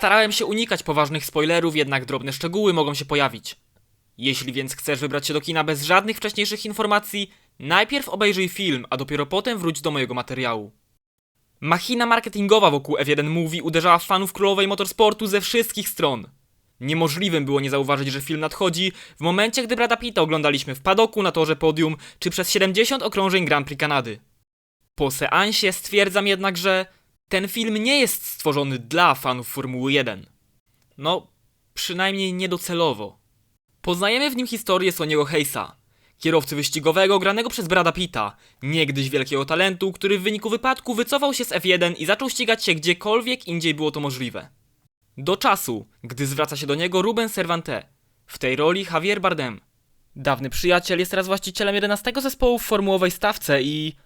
Starałem się unikać poważnych spoilerów, jednak drobne szczegóły mogą się pojawić. Jeśli więc chcesz wybrać się do kina bez żadnych wcześniejszych informacji, najpierw obejrzyj film, a dopiero potem wróć do mojego materiału. Machina marketingowa wokół F1 Movie uderzała w fanów królowej motorsportu ze wszystkich stron. Niemożliwym było nie zauważyć, że film nadchodzi w momencie, gdy Brada Pitta oglądaliśmy w padoku na torze podium, czy przez 70 okrążeń Grand Prix Kanady. Po seansie stwierdzam jednak, że ten film nie jest stworzony dla fanów Formuły 1. No, przynajmniej niedocelowo. Poznajemy w nim historię Soniego Hayesa, kierowcy wyścigowego granego przez Brada Pitta, niegdyś wielkiego talentu, który w wyniku wypadku wycofał się z F1 i zaczął ścigać się gdziekolwiek indziej było to możliwe. Do czasu, gdy zwraca się do niego Ruben Cervante, w tej roli Javier Bardem. Dawny przyjaciel jest teraz właścicielem 11 zespołu w formułowej stawce i...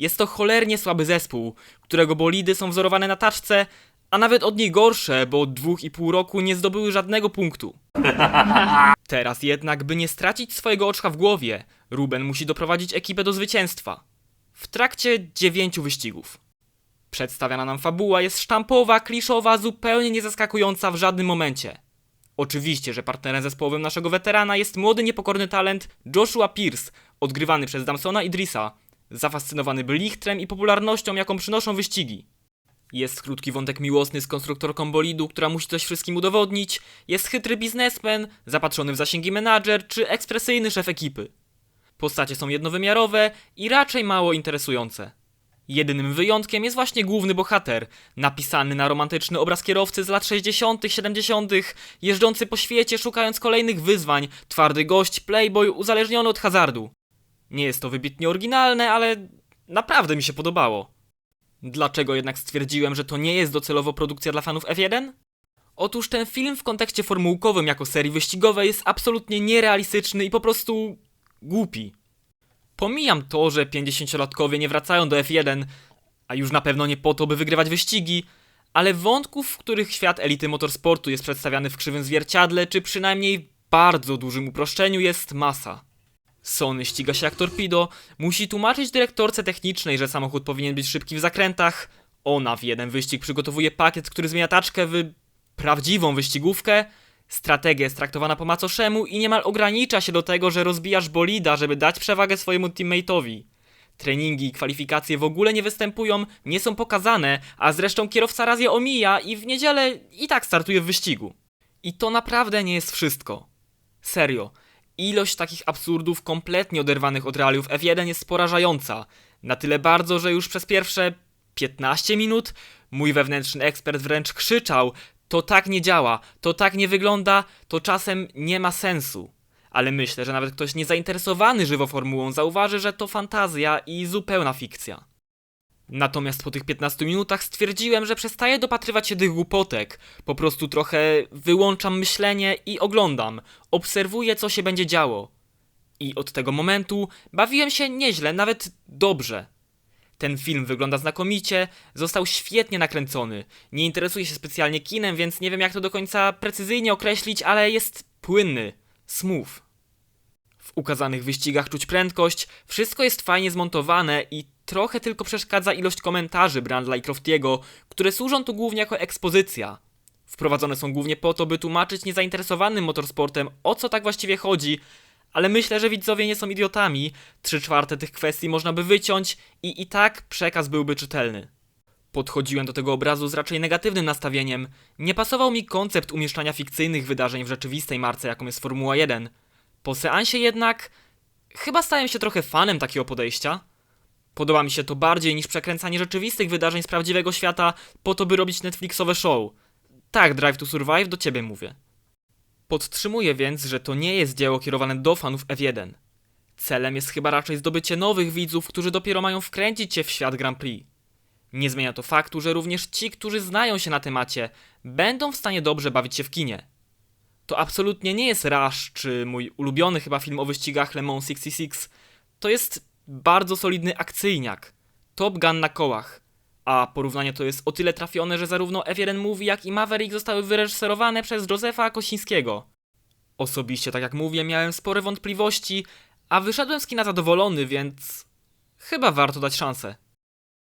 Jest to cholernie słaby zespół, którego bolidy są wzorowane na taczce, a nawet od niej gorsze, bo od dwóch i pół roku nie zdobyły żadnego punktu. Teraz jednak, by nie stracić swojego oczka w głowie, Ruben musi doprowadzić ekipę do zwycięstwa. W trakcie dziewięciu wyścigów. Przedstawiana nam fabuła jest sztampowa, kliszowa, zupełnie niezaskakująca w żadnym momencie. Oczywiście, że partnerem zespołowym naszego weterana jest młody, niepokorny talent Joshua Pierce, odgrywany przez Damsona Idrisa, zafascynowany blichtrem i popularnością, jaką przynoszą wyścigi. Jest krótki wątek miłosny z konstruktorką bolidu, która musi coś wszystkim udowodnić, jest chytry biznesmen, zapatrzony w zasięgi menadżer czy ekspresyjny szef ekipy. Postacie są jednowymiarowe i raczej mało interesujące. Jedynym wyjątkiem jest właśnie główny bohater, napisany na romantyczny obraz kierowcy z lat 60., 70., jeżdżący po świecie szukając kolejnych wyzwań, twardy gość, playboy uzależniony od hazardu. Nie jest to wybitnie oryginalne, ale naprawdę mi się podobało. Dlaczego jednak stwierdziłem, że to nie jest docelowo produkcja dla fanów F1? Otóż ten film w kontekście formułkowym jako serii wyścigowej jest absolutnie nierealistyczny i po prostu głupi. Pomijam to, że 50-latkowie nie wracają do F1, a już na pewno nie po to, by wygrywać wyścigi, ale wątków, w których świat elity motorsportu jest przedstawiany w krzywym zwierciadle, czy przynajmniej bardzo dużym uproszczeniu, jest masa. Sony ściga się jak torpido, musi tłumaczyć dyrektorce technicznej, że samochód powinien być szybki w zakrętach. Ona w jeden wyścig przygotowuje pakiet, który zmienia taczkę w prawdziwą wyścigówkę. Strategia jest traktowana po macoszemu i niemal ogranicza się do tego, że rozbijasz bolida, żeby dać przewagę swojemu teammate'owi. Treningi i kwalifikacje w ogóle nie występują, nie są pokazane, a zresztą kierowca raz je omija i w niedzielę i tak startuje w wyścigu. I to naprawdę nie jest wszystko. Serio. Ilość takich absurdów kompletnie oderwanych od realiów F1 jest porażająca. Na tyle bardzo, że już przez pierwsze 15 minut mój wewnętrzny ekspert wręcz krzyczał: To tak nie działa, to tak nie wygląda, to czasem nie ma sensu. Ale myślę, że nawet ktoś niezainteresowany żywo formułą zauważy, że to fantazja i zupełna fikcja. Natomiast po tych 15 minutach stwierdziłem, że przestaję dopatrywać się tych głupotek. Po prostu trochę wyłączam myślenie i oglądam, obserwuję co się będzie działo. I od tego momentu bawiłem się nieźle, nawet dobrze. Ten film wygląda znakomicie, został świetnie nakręcony. Nie interesuję się specjalnie kinem, więc nie wiem jak to do końca precyzyjnie określić, ale jest płynny, smooth. W ukazanych wyścigach czuć prędkość, wszystko jest fajnie zmontowane i trochę tylko przeszkadza ilość komentarzy Brandla i Croftiego, które służą tu głównie jako ekspozycja. Wprowadzone są głównie po to, by tłumaczyć niezainteresowanym motorsportem o co tak właściwie chodzi, ale myślę, że widzowie nie są idiotami, trzy czwarte tych kwestii można by wyciąć i i tak przekaz byłby czytelny. Podchodziłem do tego obrazu z raczej negatywnym nastawieniem. Nie pasował mi koncept umieszczania fikcyjnych wydarzeń w rzeczywistej marce, jaką jest Formuła 1. Po seansie jednak chyba stałem się trochę fanem takiego podejścia. Podoba mi się to bardziej niż przekręcanie rzeczywistych wydarzeń z prawdziwego świata po to, by robić Netflixowe show. Tak, Drive to Survive do ciebie mówię. Podtrzymuję więc, że to nie jest dzieło kierowane do fanów F1. Celem jest chyba raczej zdobycie nowych widzów, którzy dopiero mają wkręcić się w świat Grand Prix. Nie zmienia to faktu, że również ci, którzy znają się na temacie, będą w stanie dobrze bawić się w kinie. To absolutnie nie jest Rush, czy mój ulubiony chyba film o wyścigach Le Mans 66. To jest bardzo solidny akcyjniak. Top Gun na kołach. A porównanie to jest o tyle trafione, że zarówno F1 Movie, jak i Maverick zostały wyreżyserowane przez Józefa Kosińskiego. Osobiście, tak jak mówię, miałem spore wątpliwości, a wyszedłem z kina zadowolony, więc chyba warto dać szansę.